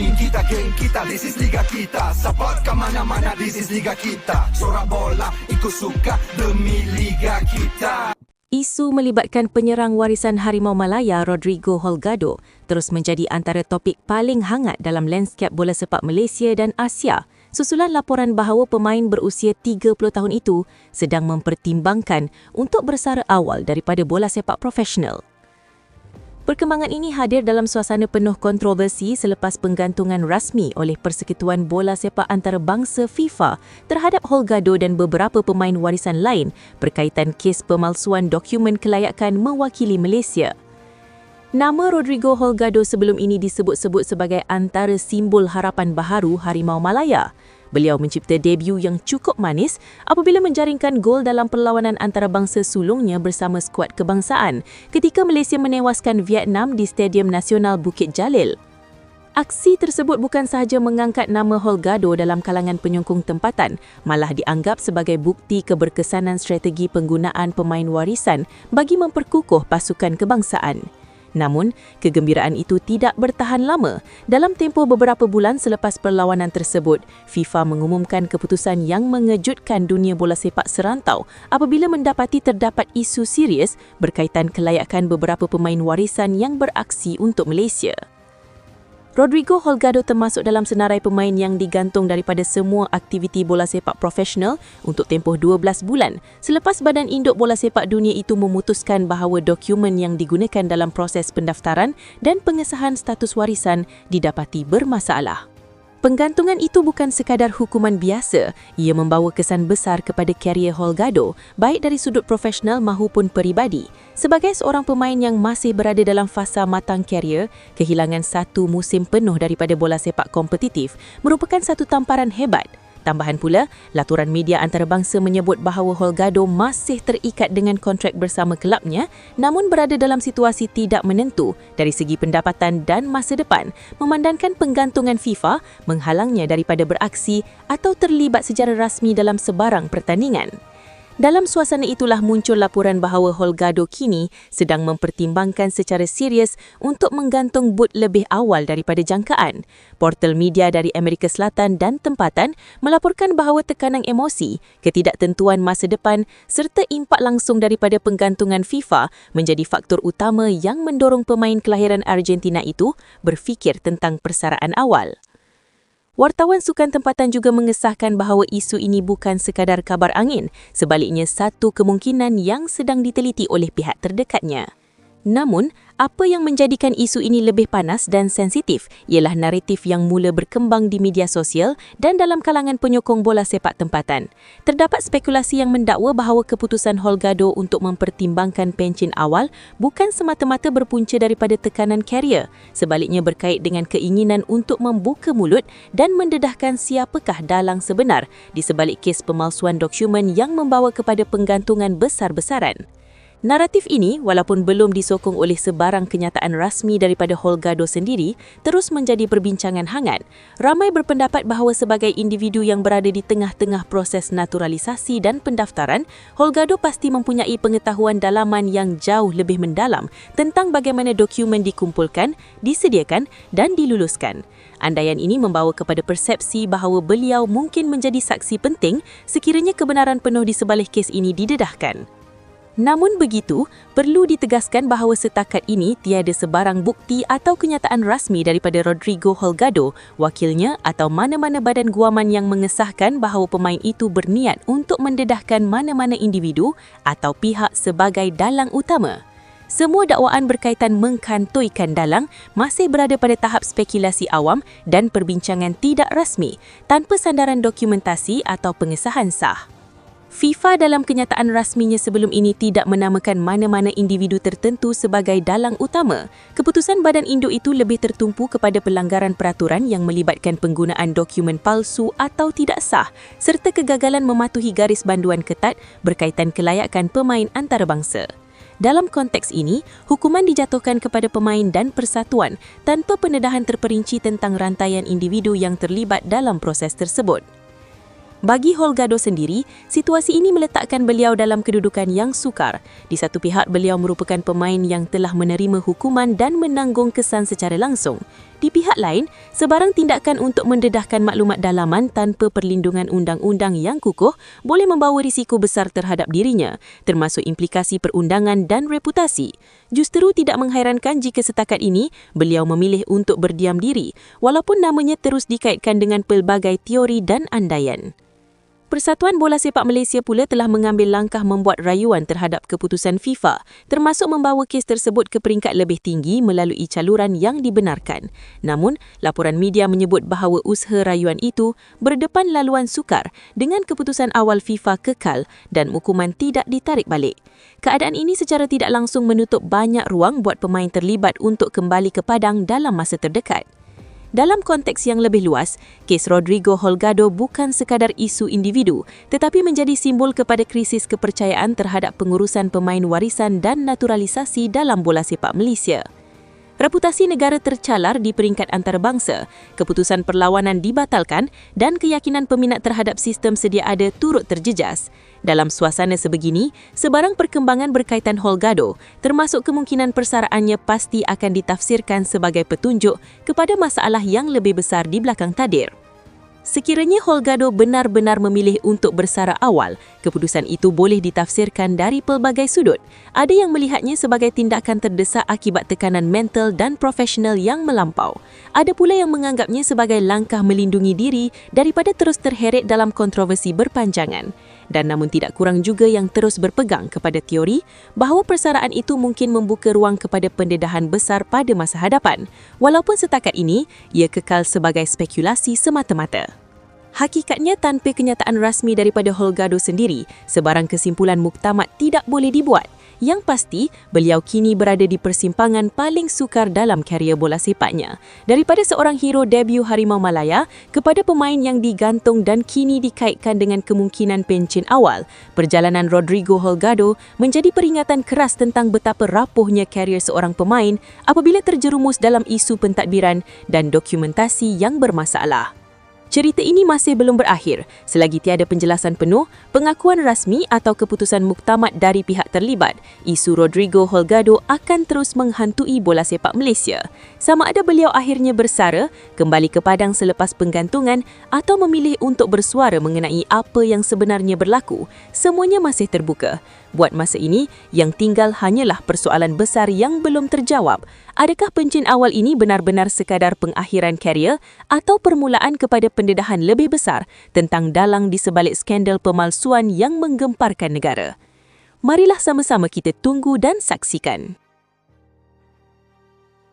team kita, geng kita. This is liga kita. Support ke mana-mana This is liga kita. Sorak bola ikut suka Demi liga kita. Isu melibatkan penyerang warisan Harimau Malaya Rodrigo Holgado terus menjadi antara topik paling hangat dalam lanskap bola sepak Malaysia dan Asia. Susulan laporan bahawa pemain berusia 30 tahun itu sedang mempertimbangkan untuk bersara awal daripada bola sepak profesional. Perkembangan ini hadir dalam suasana penuh kontroversi selepas penggantungan rasmi oleh Persekutuan Bola Sepak Antarabangsa FIFA terhadap Holgado dan beberapa pemain warisan lain berkaitan kes pemalsuan dokumen kelayakan mewakili Malaysia. Nama Rodrigo Holgado sebelum ini disebut-sebut sebagai antara simbol harapan baharu Harimau Malaya. Beliau mencipta debut yang cukup manis apabila menjaringkan gol dalam perlawanan antarabangsa sulungnya bersama skuad kebangsaan ketika Malaysia menewaskan Vietnam di Stadium Nasional Bukit Jalil. Aksi tersebut bukan sahaja mengangkat nama Holgado dalam kalangan penyokong tempatan, malah dianggap sebagai bukti keberkesanan strategi penggunaan pemain warisan bagi memperkukuh pasukan kebangsaan. Namun, kegembiraan itu tidak bertahan lama. Dalam tempoh beberapa bulan selepas perlawanan tersebut, FIFA mengumumkan keputusan yang mengejutkan dunia bola sepak serantau apabila mendapati terdapat isu serius berkaitan kelayakan beberapa pemain warisan yang beraksi untuk Malaysia. Rodrigo Holgado termasuk dalam senarai pemain yang digantung daripada semua aktiviti bola sepak profesional untuk tempoh 12 bulan selepas Badan Induk Bola Sepak Dunia itu memutuskan bahawa dokumen yang digunakan dalam proses pendaftaran dan pengesahan status warisan didapati bermasalah. Penggantungan itu bukan sekadar hukuman biasa, ia membawa kesan besar kepada karier Holgado, baik dari sudut profesional maupun peribadi. Sebagai seorang pemain yang masih berada dalam fasa matang karier, kehilangan satu musim penuh daripada bola sepak kompetitif merupakan satu tamparan hebat. Tambahan pula, laturan media antarabangsa menyebut bahawa Holgado masih terikat dengan kontrak bersama kelabnya namun berada dalam situasi tidak menentu dari segi pendapatan dan masa depan memandangkan penggantungan FIFA menghalangnya daripada beraksi atau terlibat secara rasmi dalam sebarang pertandingan. Dalam suasana itulah muncul laporan bahawa Holgado kini sedang mempertimbangkan secara serius untuk menggantung boot lebih awal daripada jangkaan. Portal media dari Amerika Selatan dan tempatan melaporkan bahawa tekanan emosi, ketidaktentuan masa depan serta impak langsung daripada penggantungan FIFA menjadi faktor utama yang mendorong pemain kelahiran Argentina itu berfikir tentang persaraan awal. Wartawan sukan tempatan juga mengesahkan bahawa isu ini bukan sekadar kabar angin, sebaliknya satu kemungkinan yang sedang diteliti oleh pihak terdekatnya. Namun, apa yang menjadikan isu ini lebih panas dan sensitif ialah naratif yang mula berkembang di media sosial dan dalam kalangan penyokong bola sepak tempatan. Terdapat spekulasi yang mendakwa bahawa keputusan Holgado untuk mempertimbangkan pencen awal bukan semata-mata berpunca daripada tekanan karier, sebaliknya berkait dengan keinginan untuk membuka mulut dan mendedahkan siapakah dalang sebenar di sebalik kes pemalsuan dokumen yang membawa kepada penggantungan besar-besaran. Naratif ini, walaupun belum disokong oleh sebarang kenyataan rasmi daripada Holgado sendiri, terus menjadi perbincangan hangat. Ramai berpendapat bahawa sebagai individu yang berada di tengah-tengah proses naturalisasi dan pendaftaran, Holgado pasti mempunyai pengetahuan dalaman yang jauh lebih mendalam tentang bagaimana dokumen dikumpulkan, disediakan dan diluluskan. Andaian ini membawa kepada persepsi bahawa beliau mungkin menjadi saksi penting sekiranya kebenaran penuh di sebalik kes ini didedahkan. Namun begitu, perlu ditegaskan bahawa setakat ini tiada sebarang bukti atau kenyataan rasmi daripada Rodrigo Holgado, wakilnya atau mana-mana badan guaman yang mengesahkan bahawa pemain itu berniat untuk mendedahkan mana-mana individu atau pihak sebagai dalang utama. Semua dakwaan berkaitan mengkantoikan dalang masih berada pada tahap spekulasi awam dan perbincangan tidak rasmi tanpa sandaran dokumentasi atau pengesahan sah. FIFA dalam kenyataan rasminya sebelum ini tidak menamakan mana-mana individu tertentu sebagai dalang utama. Keputusan badan induk itu lebih tertumpu kepada pelanggaran peraturan yang melibatkan penggunaan dokumen palsu atau tidak sah serta kegagalan mematuhi garis banduan ketat berkaitan kelayakan pemain antarabangsa. Dalam konteks ini, hukuman dijatuhkan kepada pemain dan persatuan tanpa pendedahan terperinci tentang rantaian individu yang terlibat dalam proses tersebut. Bagi Holgado sendiri, situasi ini meletakkan beliau dalam kedudukan yang sukar. Di satu pihak, beliau merupakan pemain yang telah menerima hukuman dan menanggung kesan secara langsung. Di pihak lain, sebarang tindakan untuk mendedahkan maklumat dalaman tanpa perlindungan undang-undang yang kukuh boleh membawa risiko besar terhadap dirinya, termasuk implikasi perundangan dan reputasi. Justeru tidak menghairankan jika setakat ini beliau memilih untuk berdiam diri, walaupun namanya terus dikaitkan dengan pelbagai teori dan andaian. Persatuan Bola Sepak Malaysia pula telah mengambil langkah membuat rayuan terhadap keputusan FIFA, termasuk membawa kes tersebut ke peringkat lebih tinggi melalui caluran yang dibenarkan. Namun, laporan media menyebut bahawa usaha rayuan itu berdepan laluan sukar dengan keputusan awal FIFA kekal dan hukuman tidak ditarik balik. Keadaan ini secara tidak langsung menutup banyak ruang buat pemain terlibat untuk kembali ke padang dalam masa terdekat. Dalam konteks yang lebih luas, kes Rodrigo Holgado bukan sekadar isu individu tetapi menjadi simbol kepada krisis kepercayaan terhadap pengurusan pemain warisan dan naturalisasi dalam bola sepak Malaysia. Reputasi negara tercalar di peringkat antarabangsa, keputusan perlawanan dibatalkan dan keyakinan peminat terhadap sistem sedia ada turut terjejas. Dalam suasana sebegini, sebarang perkembangan berkaitan Holgado, termasuk kemungkinan persaraannya pasti akan ditafsirkan sebagai petunjuk kepada masalah yang lebih besar di belakang tadir. Sekiranya Holgado benar-benar memilih untuk bersara awal, keputusan itu boleh ditafsirkan dari pelbagai sudut. Ada yang melihatnya sebagai tindakan terdesak akibat tekanan mental dan profesional yang melampau. Ada pula yang menganggapnya sebagai langkah melindungi diri daripada terus terheret dalam kontroversi berpanjangan. Dan namun tidak kurang juga yang terus berpegang kepada teori bahawa persaraan itu mungkin membuka ruang kepada pendedahan besar pada masa hadapan, walaupun setakat ini ia kekal sebagai spekulasi semata-mata. Hakikatnya tanpa kenyataan rasmi daripada Holgado sendiri, sebarang kesimpulan muktamad tidak boleh dibuat. Yang pasti, beliau kini berada di persimpangan paling sukar dalam karier bola sepaknya. Daripada seorang hero debut Harimau Malaya kepada pemain yang digantung dan kini dikaitkan dengan kemungkinan pencen awal, perjalanan Rodrigo Holgado menjadi peringatan keras tentang betapa rapuhnya karier seorang pemain apabila terjerumus dalam isu pentadbiran dan dokumentasi yang bermasalah. Cerita ini masih belum berakhir selagi tiada penjelasan penuh, pengakuan rasmi atau keputusan muktamad dari pihak terlibat. Isu Rodrigo Holgado akan terus menghantui bola sepak Malaysia. Sama ada beliau akhirnya bersara, kembali ke padang selepas penggantungan atau memilih untuk bersuara mengenai apa yang sebenarnya berlaku, semuanya masih terbuka. Buat masa ini, yang tinggal hanyalah persoalan besar yang belum terjawab. Adakah pencen awal ini benar-benar sekadar pengakhiran karier atau permulaan kepada pendedahan lebih besar tentang dalang di sebalik skandal pemalsuan yang menggemparkan negara? Marilah sama-sama kita tunggu dan saksikan.